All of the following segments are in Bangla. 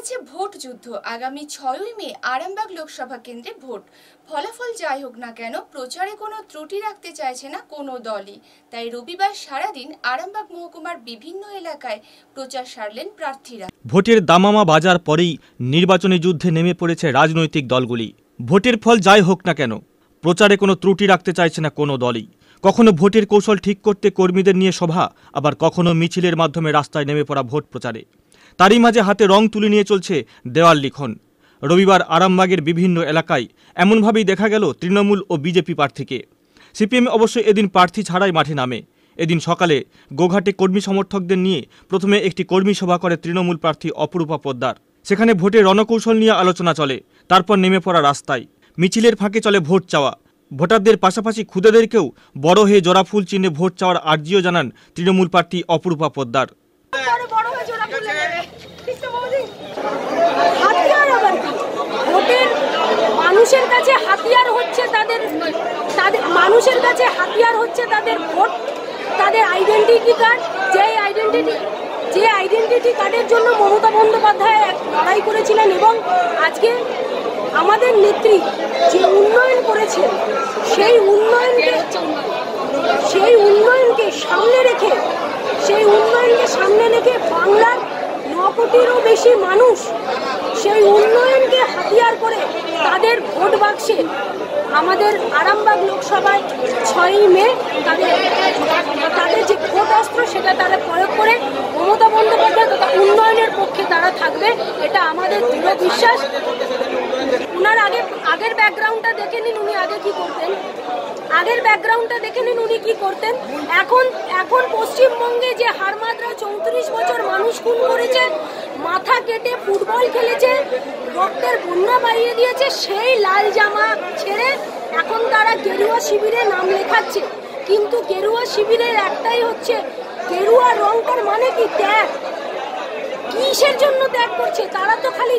যাচ্ছে ভোট যুদ্ধ। আগামী ছয়ই মে আরামবাগ লোকসভা কেন্দ্রে ভোট। ফলাফল যাই হোক না কেন, প্রচারে কোনো ত্রুটি রাখতে চাইছে না কোনো দলই। তাই রবিবার সারাদিন আরামবাগ মহকুমার বিভিন্ন এলাকায় প্রচার সারলেন প্রার্থীরা। ভোটের দামামা বাজার পরেই নির্বাচনী যুদ্ধে নেমে পড়েছে রাজনৈতিক দলগুলি। ভোটের ফল যাই হোক না কেন, প্রচারে কোনো ত্রুটি রাখতে চাইছে না কোনো দলই। কখনো ভোটের কৌশল ঠিক করতে কর্মীদের নিয়ে সভা, আবার কখনো মিছিলের মাধ্যমে রাস্তায় নেমে পড়া ভোট প্রচারে। তারই মাঝে হাতে রং তুলে নিয়ে চলছে দেওয়াল লিখন। রবিবার আরামবাগের বিভিন্ন এলাকায় এমনভাবেই দেখা গেল তৃণমূল ও বিজেপি প্রার্থীকে। সিপিএম অবশ্য এদিন প্রার্থী ছাড়াই মাঠে নামে। এদিন সকালে গোঘাটে কর্মী সমর্থকদের নিয়ে প্রথমে একটি কর্মী সভা করে তৃণমূল প্রার্থী অপরূপা পোদ্দার। সেখানে ভোটের রণকৌশল নিয়ে আলোচনা চলে, তারপর নেমে পড়া রাস্তায়। মিছিলের ফাঁকে চলে ভোট চাওয়া। ভোটারদের পাশাপাশি খুদেদেরকেও বড় হয়ে জোড়া ফুল চিহ্নে ভোট চাওয়ার আর্জিও জানান তৃণমূল প্রার্থী অপরূপা পোদ্দার বড় বড় হয়ে জোড়া ফুলে যাবে কৃষ্ণ মৌলি হাতিয়ার আবার কি? ভোটের মানুষের কাছে হাতিয়ার হচ্ছে তাদের তাদের, মানুষের কাছে হাতিয়ার হচ্ছে তাদের ভোট, তাদের আইডেন্টিটি কার্ড যে আইডেন্টিটি যে আইডেন্টিটি কার্ডের জন্য মমতা বন্দ্যোপাধ্যায় এক লড়াই করেছিলেন এবং আজকে আমাদের নেত্রী যে উন্নয়ন করেছে, সেই উন্নয়নকে সেই উন্নয়নকে সামনে রেখে, সেই উন্নয়নকে সামনে রেখে বাংলার কোটিরও বেশি মানুষ সেই উন্নয়নকে হাতিয়ার করে তাদের ভোট বাক্সে আমাদের আরামবাগ লোকসভায় ছয়ই মে তাদের তাদের যে ভোট অস্ত্র সেটা তারা প্রয়োগ করে মমতা বন্দ্যোপাধ্যায় তথা উন্নয়নের পক্ষে তারা থাকবে, এটা আমাদের দৃঢ় বিশ্বাস। ওনার আগে আগের ব্যাকগ্রাউন্ডটা দেখে নিন উনি আগে কি করতেন। আগের ব্যাকগ্রাউন্ডটা দেখে নিন উনি কি করতেন। এখন এখন পশ্চিমবঙ্গে যে হারমাদরা চৌত্রিশ বছর মানুষ খুন করেছে মাথা কেটে ফুটবল খেলেছে, রক্তের বন্যা বাড়িয়ে দিয়েছে, সেই লাল জামা ছেড়ে এখন তারা গেরুয়া শিবিরে নাম লেখাচ্ছে। কিন্তু গেরুয়া শিবিরের একটাই হচ্ছে, গেরুয়া রংটার মানে কি ত্যাগ? কিসের জন্য ত্যাগ করছে? তারা তো খালি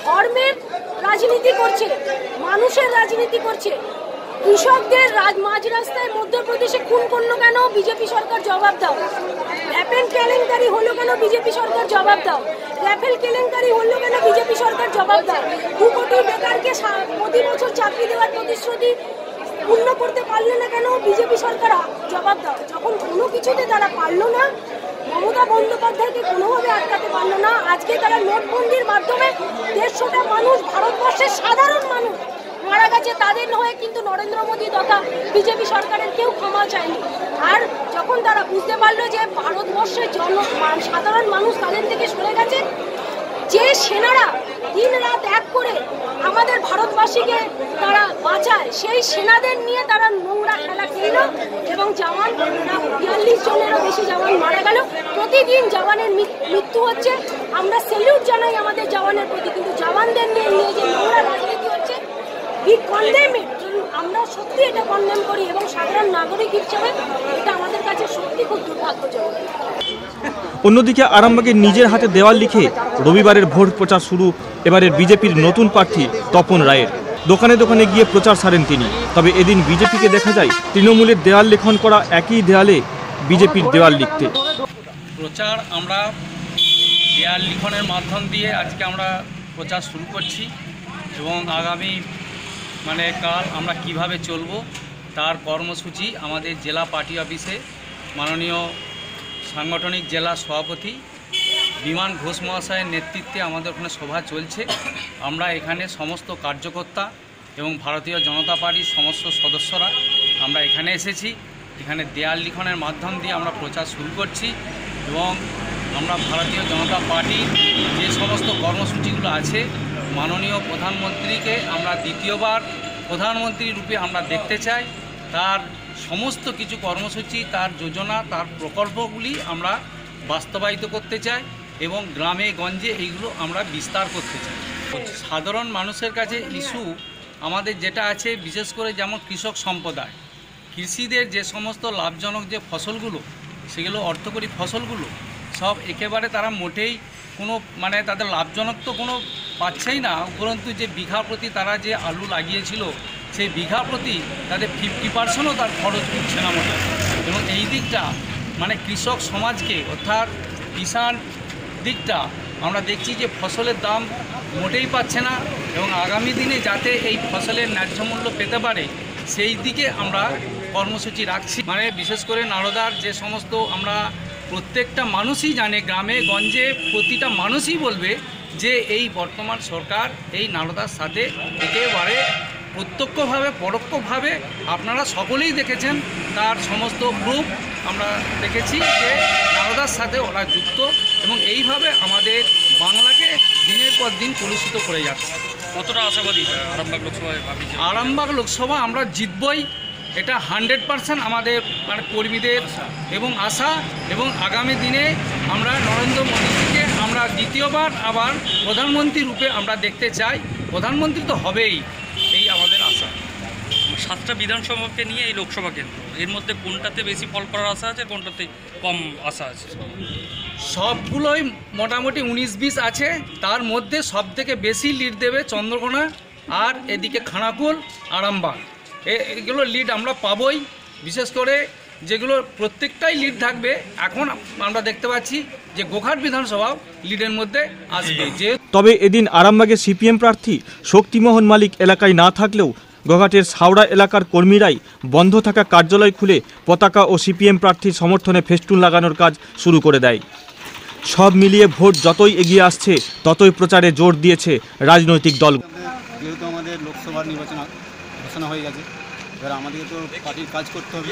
ধর্মের রাজনীতি করছে, মানুষের রাজনীতি করছে। কৃষকদের রাজ, মাঝ রাস্তায় মধ্যপ্রদেশে খুন করল কেন? বিজেপি সরকার জবাব দাও। র্যাপেল কেলেঙ্কারি হলো কেন? বিজেপি সরকার জবাব দাও। র্যাফেল কেলেঙ্কারি হলো কেন? বিজেপি সরকার জবাব দেয়। দু কোটি বেকারকে প্রতি বছর চাকরি দেওয়ার প্রতিশ্রুতি পূর্ণ করতে পারলে না কেন? বিজেপি সরকার জবাব দাও যখন কোনো কিছুতে তারা পারল না, মমতা বন্দ্যোপাধ্যায়কে কোনোভাবে আটকাতে পারল না। আজকে তারা নোটবন্দির মাধ্যমে দেড়শোটা মানুষ মানুষ গেছে তাদের হয়ে কিন্তু নরেন্দ্র মোদী তথা বিজেপি সরকারের কেউ ক্ষমা চায়নি। আর যখন তারা বুঝতে পারল যে ভারতবর্ষের জন সাধারণ মানুষ তাদের থেকে সরে গেছে, যে সেনারা দিন রাত এক করে আমাদের ভারতবাসীকে তারা বাঁচায়, সেই সেনাদের নিয়ে তারা নোংরা খেলা খেলল এবং জওয়ান বিয়াল্লিশ জনেরও বেশি জওয়ান মারা গেল। প্রতিদিন জওয়ানের মৃত্যু হচ্ছে। আমরা সেলিউট জানাই আমাদের জওয়ানের প্রতি, কিন্তু জওয়ানদের নিয়ে নিয়ে যে নোংরা কন্ডেম আমরা সত্যি এটা কন্ডেম করি এবং সাধারণ নাগরিক হিসেবে এটা আমাদের কাছে সত্যি খুব দুর্ভাগ্যজনক। অন্যদিকে আরামবাগের নিজের হাতে দেওয়াল লিখে রবিবারের ভোট প্রচার শুরু এবারের বিজেপির নতুন প্রার্থী তপন রায়ের। দোকানে দোকানে গিয়ে প্রচার সারেন তিনি। তবে এদিন বিজেপিকে দেখা যায় তৃণমূলের দেওয়াল লেখন করা একই দেয়ালে বিজেপির দেওয়াল লিখতে। প্রচার আমরা দেয়াল লিখনের মাধ্যম দিয়ে আজকে আমরা প্রচার শুরু করছি এবং আগামী মানে কাল আমরা কীভাবে চলব তার কর্মসূচি আমাদের জেলা পার্টি অফিসে মাননীয় সাংগঠনিক জেলা সভাপতি বিমান ঘোষ মহাশয়ের নেতৃত্বে আমাদের ওখানে সভা চলছে। আমরা এখানে সমস্ত কার্যকর্তা এবং ভারতীয় জনতা পার্টির সমস্ত সদস্যরা আমরা এখানে এসেছি। এখানে দেয়াল লিখনের মাধ্যম দিয়ে আমরা প্রচার শুরু করছি এবং আমরা ভারতীয় জনতা পার্টির যে সমস্ত কর্মসূচিগুলো আছে মাননীয় প্রধানমন্ত্রীকে আমরা দ্বিতীয়বার প্রধানমন্ত্রী রূপে আমরা দেখতে চাই। তার সমস্ত কিছু কর্মসূচি, তার যোজনা, তার প্রকল্পগুলি আমরা বাস্তবায়িত করতে চাই এবং গ্রামে, গঞ্জে এইগুলো আমরা বিস্তার করতে চাই। সাধারণ মানুষের কাছে ইস্যু আমাদের যেটা আছে, বিশেষ করে যেমন কৃষক সম্প্রদায়, কৃষিদের যে সমস্ত লাভজনক যে ফসলগুলো, সেগুলো অর্থকরী ফসলগুলো সব একেবারে তারা মোটেই কোনো মানে তাদের লাভজনক তো কোনো পাচ্ছেই না, উপরন্তু যে বিঘা প্রতি তারা যে আলু লাগিয়েছিল, সেই বিঘা প্রতি তাদের ফিফটি পার্সেন্টও তার খরচ উঠছে না মোটে এবং এই দিকটা মানে কৃষক সমাজকে, অর্থাৎ কিষাণ দিকটা, আমরা দেখছি যে ফসলের দাম মোটেই পাচ্ছে না এবং আগামী দিনে যাতে এই ফসলের ন্যায্য মূল্য পেতে পারে, সেই দিকে আমরা কর্মসূচি রাখছি। মানে বিশেষ করে নারদার যে সমস্ত আমরা প্রত্যেকটা মানুষই জানে, গ্রামে, গঞ্জে প্রতিটা মানুষই বলবে যে এই বর্তমান সরকার এই নারদার সাথে একেবারে প্রত্যক্ষভাবে পরোক্ষভাবে আপনারা সকলেই দেখেছেন তার সমস্ত প্রুফ আমরা দেখেছি যে নারদার সাথে ওরা যুক্ত এবং এইভাবে আমাদের বাংলাকে দিনের পর দিন কলুষিত করে যাচ্ছে। কতটা আশাবাদী? আরামবাগ লোকসভায় আরামবাগ লোকসভা আমরা জিতবই। এটা হান্ড্রেড পারসেন্ট আমাদের মানে কর্মীদের এবং আশা এবং আগামী দিনে আমরা নরেন্দ্র মোদীজিকে দ্বিতীয়বার আবার প্রধানমন্ত্রী রূপে আমরা দেখতে চাই। প্রধানমন্ত্রী তো হবেই এই আমাদের আশা। সাতটা বিধানসভাকে নিয়ে এই লোকসভা কেন্দ্র এর মধ্যে কোনটাতে বেশি ফল করার আশা আছে কোনটাতে কম আশা আছে? সবগুলোই মোটামুটি উনিশ বিশ আছে তার মধ্যে সব থেকে বেশি লিড দেবে চন্দ্রকোনা আর এদিকে খানাকুল আরামবাগ। এগুলো লিড আমরা পাবই বিশেষ করে যেগুলো প্রত্যেকটাই লিড থাকবে এখন আমরা দেখতে পাচ্ছি যে গোঘাট বিধানসভাও লিডের মধ্যে আসবে। যে তবে এদিন আরামবাগের সিপিএম প্রার্থী শক্তিমোহন মালিক এলাকায় না থাকলেও গোঘাটের সাউড়া এলাকার কর্মীরাই বন্ধ থাকা কার্যালয় খুলে পতাকা ও সিপিএম প্রার্থীর সমর্থনে ফেস্টুন লাগানোর কাজ শুরু করে দেয়। সব মিলিয়ে ভোট যতই এগিয়ে আসছে ততই প্রচারে জোর দিয়েছে রাজনৈতিক দল। যেহেতু আমাদের লোকসভার নির্বাচন ঘোষণা হয়ে গেছে এবার আমাদেরকে তো পার্টির কাজ করতে হবে।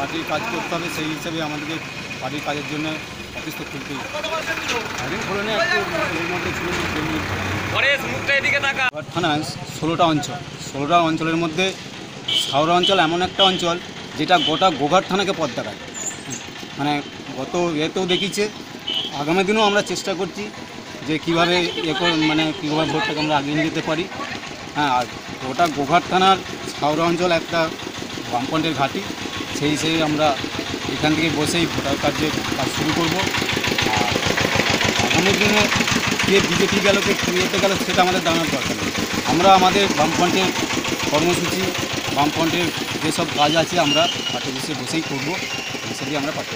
পার্টির কাজ করতে হবে সেই হিসেবে আমাদেরকে পার্টির কাজের জন্য অফিস তো খুলতেই একদিন খুলে নিয়ে এর মধ্যে ছিল যে যেমনি গোঘাট থানায় ষোলোটা অঞ্চল। ষোলোটা অঞ্চলের মধ্যে সাউরা অঞ্চল এমন একটা অঞ্চল যেটা গোটা গোঘাট থানাকে পথ দেখায়। মানে গত এতেও দেখিছে আগামী দিনেও আমরা চেষ্টা করছি যে কীভাবে এ মানে কীভাবে ভোটটাকে আমরা আগিয়ে নিয়ে যেতে পারি। হ্যাঁ আর গোটা গোঘাট থানার হাওড়া অঞ্চল একটা বামপন্টের ঘাঁটি। সেই হিসেবে আমরা এখান থেকে বসেই ভোটার কার্যের কাজ শুরু করব। আর আগামী দিনে কে বিজেপি গেল, কে যেতে গেল, সেটা আমাদের জানার দরকার আমরা আমাদের বামফ্রন্টের কর্মসূচি বামফ্রন্টের যেসব কাজ আছে আমরা পার্টি বসেই করব। হিসেবে আমরা পার্টি